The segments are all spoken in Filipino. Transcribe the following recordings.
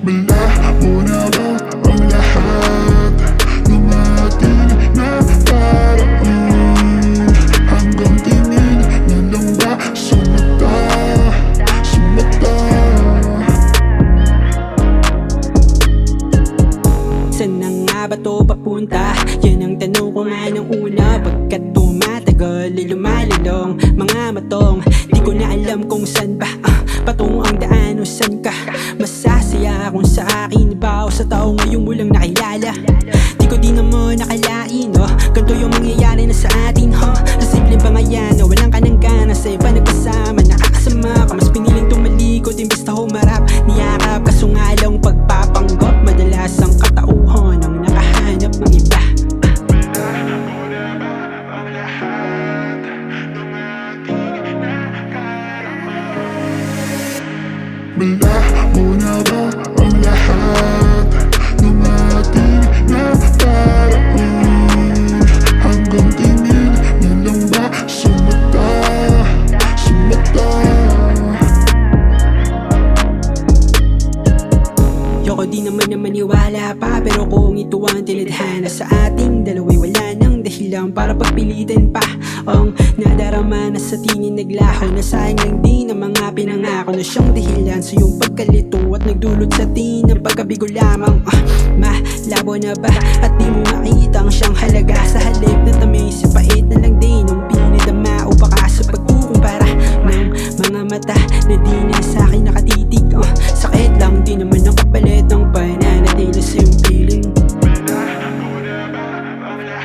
Bala mo na ang lahat ng ating nakaraan Hanggang tingin na lang ba sa mata, sa mata Saan na nga ba to papunta? Yan ang tanong ko nga nung una. Pagkat tumatagal ay lumalalong Mga matong. Di ko na alam kung saan sa tao ngayon mo lang nakilala. Di ko di naman nakalain oh. Ganito yung mangyayari na sa atin ho Sa simple ba nga yan na walang ka gana Sa iba nagkasama nakakasama ka Mas piniling tumalikod imbes na humarap. Niyakap kaso nga lang pagpapanggap. Madalas ang katauhan ang nakahanap ng iba. Bala mo na ba ang lahat di naman na maniwala pa Pero kung ito ang tinadhana sa ating dalawa'y wala nang dahilan Para pagpilitin pa Ang nadarama na sa tingin naglaho Na sayang lang din ang mga pinangako Na siyang dahilan sa iyong pagkalito At nagdulot sa tingin ng pagkabigo lamang. Ah, Malabo na ba at di mo makita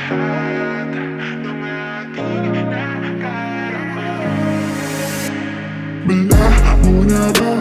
Bala mo na ba